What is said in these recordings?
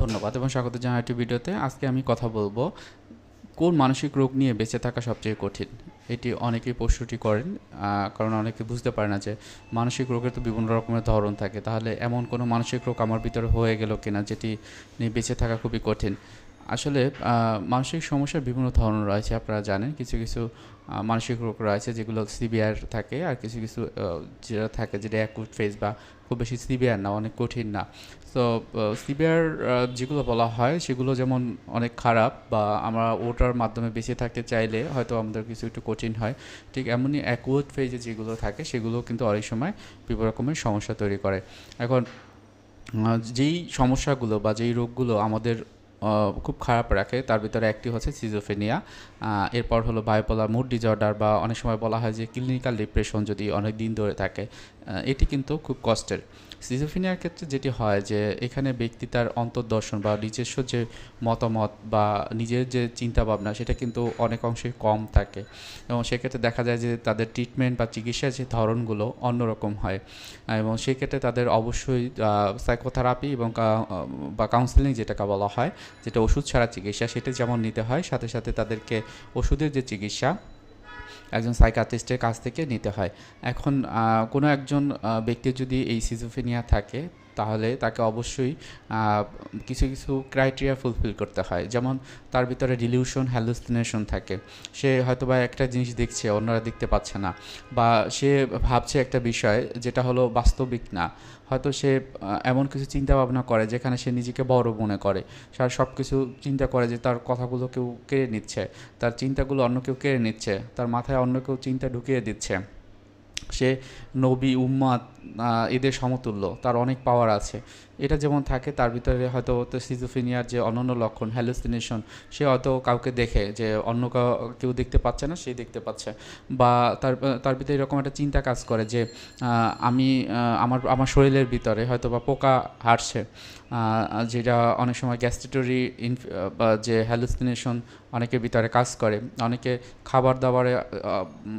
ধন্যবাদ এবং স্বাগত জানাই একটি ভিডিওতে। আজকে আমি কথা বলব, কোন মানসিক রোগ নিয়ে বেঁচে থাকা সবচেয়ে কঠিন? এটি অনেকেই প্রশ্নটি করেন কারণ অনেকে বুঝতে পারে না যে মানসিক রোগের তো বিভিন্ন রকমের ধরন থাকে। তাহলে এমন কোনো মানসিক রোগ আমার ভিতরে হয়ে গেল কিনা, যেটি নিয়ে বেঁচে থাকা খুবই কঠিন? আসলে মানসিক সমস্যার বিভিন্ন ধরন রয়েছে, আপনারা জানেন। কিছু কিছু মানসিক রোগ রয়েছে যেগুলো সিভিয়ার থাকে আর কিছু কিছু যেটা থাকে যেটা অ্যাকুট ফেজ বা খুব বেশি সিভিয়ার না, অনেক কঠিন না। তো সিভিয়ার যেগুলো বলা হয় সেগুলো যেমন অনেক খারাপ বা আমরা ওটার মাধ্যমে বেঁচে থাকতে চাইলে হয়তো আমাদের কিছু একটু কঠিন হয়। ঠিক এমনই অ্যাকুট ফেজে যেগুলো থাকে সেগুলো কিন্তু অনেক সময় বিভিন্ন রকমের সমস্যা তৈরি করে। এখন যেই সমস্যাগুলো বা যেই রোগগুলো আমাদের খুব খারাপ রাখে। তার ভিতরে একটি হচ্ছে সিজোফেনিয়া এরপর হলো বায়োপোলার মুড ডিজর্ডার বা অনেক সময় বলা হয় যে ক্লিনিক্যাল ডিপ্রেশন যদি অনেক দিন ধরে থাকে এটি কিন্তু খুব কষ্টের। সিজোফেনিয়ার ক্ষেত্রে যেটি হয় যে এখানে ব্যক্তি তার অন্তর্দর্শন বা নিজস্ব যে মতামত বা নিজের যে চিন্তা ভাবনা সেটা কিন্তু অনেক অংশে কম থাকে। এবং সেক্ষেত্রে দেখা যায় যে তাদের ট্রিটমেন্ট বা চিকিৎসার যে ধরনগুলো অন্যরকম হয়। এবং সেক্ষেত্রে তাদের অবশ্যই সাইকোথেরাপি এবং বা কাউন্সেলিং যেটাকে বলা হয় যেটা ওষুধ ছাড়া চিকিৎসা, সেটা যেমন নিতে হয়, সাথে সাথে তাদেরকে ওষুধের যে চিকিৎসা, একজন সাইকাট্রিস্টের কাছ থেকে নিতে হয়। এখন কোনো একজন ব্যক্তির যদি এই সিজোফেনিয়া থাকে তাহলে তাকে অবশ্যই কিছু কিছু ক্রাইটেরিয়া ফুলফিল করতে হয়। যেমন তার ভিতরে ডিলিউশন হ্যালুসিনেশন থাকে। সে হয়তো বা একটা জিনিস দেখছে, অন্যরা দেখতে পাচ্ছে না। বা সে ভাবছে একটা বিষয় যেটা হলো বাস্তবিক না। হয়তো সে এমন কিছু চিন্তা ভাবনা করে যেখানে সে নিজেকে বড় মনে করে। সে সব কিছু চিন্তা করে যে তার কথাগুলো কেউ কেড়ে নিচ্ছে। তার চিন্তাগুলো অন্য কেউ কেড়ে নিচ্ছে। তার মাথায় অন্য কেউ চিন্তা ঢুকিয়ে দিচ্ছে। সে নবী উম্মাদ এদের সমতুল্য তার অনেক পাওয়ার আছে। এটা যেমন থাকে তার ভিতরে হয়তো তো সিজোফিনিয়ার যে অনন্য লক্ষণ হ্যালুসিনেশন সে হয়তো কাউকে দেখে যে অন্য কাউ- দেখতে পাচ্ছে না সে দেখতে পাচ্ছে। বা তার তার ভিতরে এরকম একটা চিন্তা কাজ করে যে আমি আমার আমার শরীরের ভিতরে হয়তো বা পোকা আহ, যেটা অনেক সময় গ্যাস্ট্রিটরি ইনফ বা যে হ্যালুসিনেশন অনেকের ভিতরে কাজ করে। অনেকে খাবার দাবারে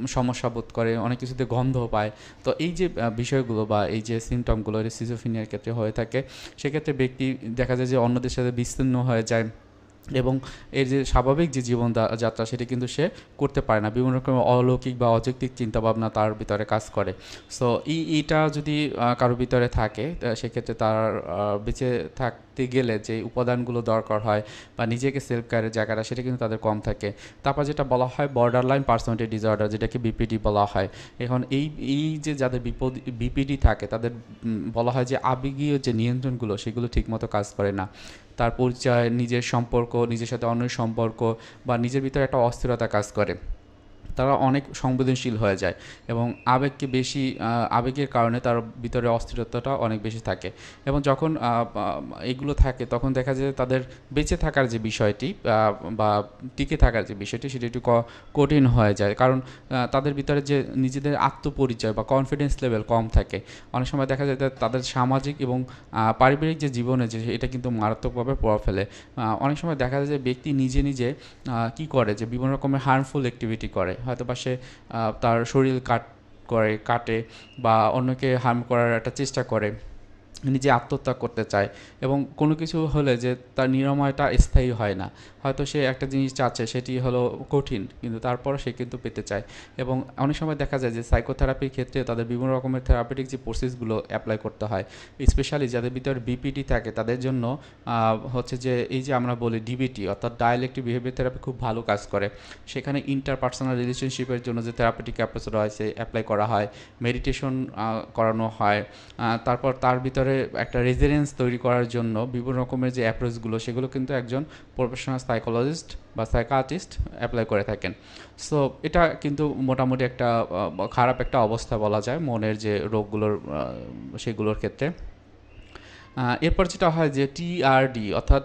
সমস্যা বোধ করে অনেক কিছুতে গন্ধ পায়। তো এই যে বিষয়গুলো বা এই যে সিমটমগুলো সিজোফিনিয়ার ক্ষেত্রে হয়ে থাকে সেক্ষেত্রে ব্যক্তি দেখা যায় যে অন্যদের সাথে বিচ্ছিন্ন হয়ে যায়। এবং এর যে স্বাভাবিক যে জীবন যাত্রা সেটা কিন্তু সে করতে পারে না। বিভিন্ন রকমের অলৌকিক বা অযৌক্তিক চিন্তাভাবনা তার ভিতরে কাজ করে। সো এই এইটা যদি কারোর ভিতরে থাকে সেক্ষেত্রে তার বেঁচে থাকতে গেলে যে উপাদানগুলো দরকার হয় বা নিজেকে সেলফ কেয়ারের জায়গাটা সেটা কিন্তু তাদের কম থাকে। তারপর যেটা বলা হয় বর্ডার লাইন পার্সোনালিটি ডিসঅর্ডার যেটাকে বিপিডি বলা হয়। এখন এই এই যে যাদের বিপদ বিপিডি থাকে, তাদের বলা হয় যে আবেগীয় যে নিয়ন্ত্রণগুলো, সেগুলো ঠিকমতো কাজ করে না। তার পরিচয়, নিজের সম্পর্ক, নিজের সাথে অন্যের সম্পর্ক বা নিজের ভিতরে একটা অস্থিরতা কাজ করে। তারা অনেক সংবেদনশীল হয়ে যায় এবং আবেগকে বেশি আবেগের কারণে তার ভিতরে অস্থিরতাটা অনেক বেশি থাকে। এবং যখন এগুলো থাকে, তখন দেখা যায় তাদের বেঁচে থাকার যে বিষয়টি বা টিকে থাকার যে বিষয়টি, সেটি একটু কঠিন হয়ে যায়। কারণ তাদের ভিতরে যে নিজেদের আত্মপরিচয় বা কনফিডেন্স লেভেল কম থাকে। অনেক সময় দেখা যায় তাদের সামাজিক এবং পারিবারিক যে জীবনে যে এটা কিন্তু মারাত্মকভাবে প্রভাব ফেলে। অনেক সময় দেখা যায় যে ব্যক্তি নিজে নিজে কি করে? যে বিভিন্ন রকমের হার্মফুল অ্যাক্টিভিটি করে। হয়তো বা সে তার শরীর কাট করে, কাটে বা অন্যকে হার্ম করার একটা চেষ্টা করে। নিজে আত্মহত্যা করতে চায় এবং কোনো কিছু হলে যে তার নিরাময়টা স্থায়ী হয় না। হয়তো সে একটা জিনিস চাচ্ছে, সেটি হলো কঠিন, কিন্তু তারপরও সে কিন্তু পেতে চায়। এবং অনেক সময় দেখা যায় যে সাইকোথেরাপির ক্ষেত্রে তাদের বিভিন্ন রকমের থেরাপিটিক যে প্রসেসগুলো অ্যাপ্লাই করতে হয় স্পেশালি যাদের ভিতরে বিপিটি থাকে, তাদের জন্য হচ্ছে যে এই যে আমরা বলি ডিবিটি অর্থাৎ ডায়ালেক্টিভ বিহেভিয়ার থেরাপি খুব ভালো কাজ করে। সেখানে ইন্টারপার্সোনাল রিলেশনশিপের জন্য যে থেরাপিটিক অ্যাপ্রোচ রয়েছে অ্যাপ্লাই করা হয় মেডিটেশন করানো হয় তারপর তার ভিতরে একটা রেজিডেন্স তৈরি করার জন্য বিভিন্ন রকমের যে অ্যাপ্রোচগুলো সেগুলো কিন্তু একজন প্রফেশনাল সাইকোলজিস্ট বা সাইকাটিস্ট অ্যাপ্লাই করে থাকেন। সো এটা কিন্তু মোটামুটি একটা খারাপ একটা অবস্থা বলা যায় মনের যে রোগগুলোর সেগুলোর ক্ষেত্রে। এরপর যেটা হয় যে টিআরডি অর্থাৎ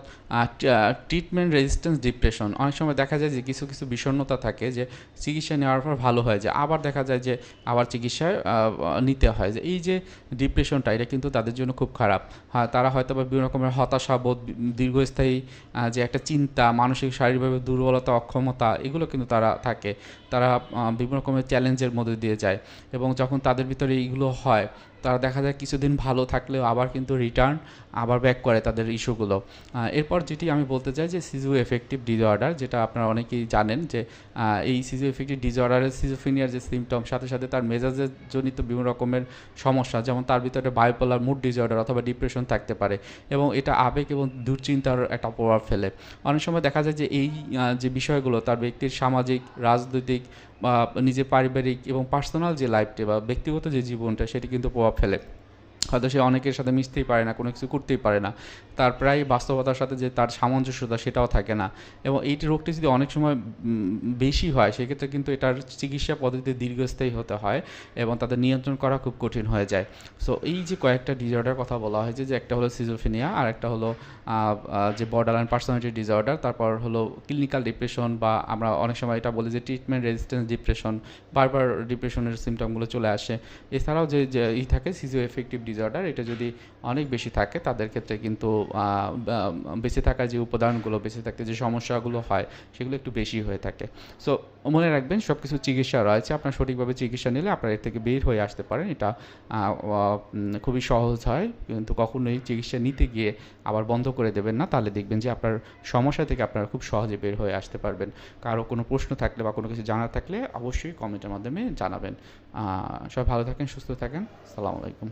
ট্রিটমেন্ট রেজিস্ট্যান্স ডিপ্রেশন অনেক সময় দেখা যায় যে কিছু কিছু বিষণ্ণতা থাকে যে চিকিৎসা নেওয়ার পর ভালো হয়ে যায়। আবার দেখা যায় যে আবার চিকিৎসায় আহ, নিতে হয় যে এই যে ডিপ্রেশনটা এটা কিন্তু তাদের জন্য খুব খারাপ। হ্যাঁ তারা হয়তো বা বিভিন্ন রকমের হতাশাবোধ দীর্ঘস্থায়ী যে একটা চিন্তা মানসিক শারীরিকভাবে দুর্বলতা অক্ষমতা এগুলো কিন্তু তারা থাকে। তারা বিভিন্ন রকমের চ্যালেঞ্জের মধ্যে দিয়ে যায় এবং যখন তাদের ভিতরে এইগুলো হয় তারা দেখা যায় কিছুদিন ভালো থাকলেও আবার কিন্তু রিটার্ন আবার ব্যাক করে তাদের ইস্যুগুলো এরপর যেটি আমি বলতে চাই যে সিজু এফেক্টিভ ডিসঅর্ডার যেটা আপনারা অনেকেই জানেন যে এই সিজু এফেক্টিভ ডিসঅর্ডারের সিজোফিনিয়ার যে সিমটম সাথে সাথে তার মেজাজের জনিত বিভিন্ন রকমের সমস্যা, যেমন তার ভিতরে বায়োপোলার মুড ডিজঅর্ডার অথবা ডিপ্রেশন থাকতে পারে এবং এটা আবেগ এবং দুশ্চিন্তার একটা প্রভাব ফেলে। অনেক সময় দেখা যায় যে এই যে বিষয়গুলো, তার ব্যক্তির সামাজিক, রাজনৈতিক নিজের পারিবারিক এবং পার্সোনাল যে লাইফটা বা ব্যক্তিগত যে জীবনটা সেটি কিন্তু প্রভাব ফেলে। হয়তো সে অনেকের সাথে মিশতেই পারে না, কোনো কিছু করতেই পারে না। তার প্রায় বাস্তবতার সাথে যে তার সামঞ্জস্যতা সেটাও থাকে না। এবং এই রোগটি যদি অনেক সময় বেশি হয়, সেক্ষেত্রে কিন্তু এটার চিকিৎসা পদ্ধতি দীর্ঘস্থায়ী হতে হয় এবং তাদের নিয়ন্ত্রণ করা খুব কঠিন হয়ে যায়। সো এই যে কয়েকটা ডিসঅর্ডার কথা বলা হয়েছে, যে একটা হলো সিজোফিনিয়া আর একটা হলো যে বর্ডারলাইন পার্সোনালিটি ডিসঅর্ডার তারপর হলো ক্লিনিক্যাল ডিপ্রেশন বা আমরা অনেক সময় এটা বলি যে ট্রিটমেন্ট রেজিস্ট্যান্স ডিপ্রেশন বারবার ডিপ্রেশনের সিমটমগুলো চলে আসে। এছাড়াও যে ই থাকে সিজো এফেক্টিভ ডিসঅর্ডার এটা যদি অনেক বেশি থাকে, তাদের ক্ষেত্রে কিন্তু বেঁচে থাকার যে উপাদানগুলো, বেঁচে থাকতে যে সমস্যাগুলো হয়, সেগুলো একটু বেশি হয়ে থাকে। সো মনে রাখবেন সব কিছু চিকিৎসা রয়েছে, আপনার সঠিকভাবে চিকিৎসা নিলে আপনার এর থেকে বের হয়ে আসতে পারেন, এটা খুবই সহজ হয়, কিন্তু কখনোই চিকিৎসা নিতে গিয়ে আবার বন্ধ করে দেবেন না, তাহলে দেখবেন যে আপনার সমস্যা থেকে আপনারা খুব সহজে বের হয়ে আসতে পারবেন। কারও কোনো প্রশ্ন থাকলে বা কোনো কিছু জানার থাকলে অবশ্যই কমেন্টের মাধ্যমে জানাবেন। সবাই ভালো থাকেন, সুস্থ থাকেন সালামু আলাইকুম।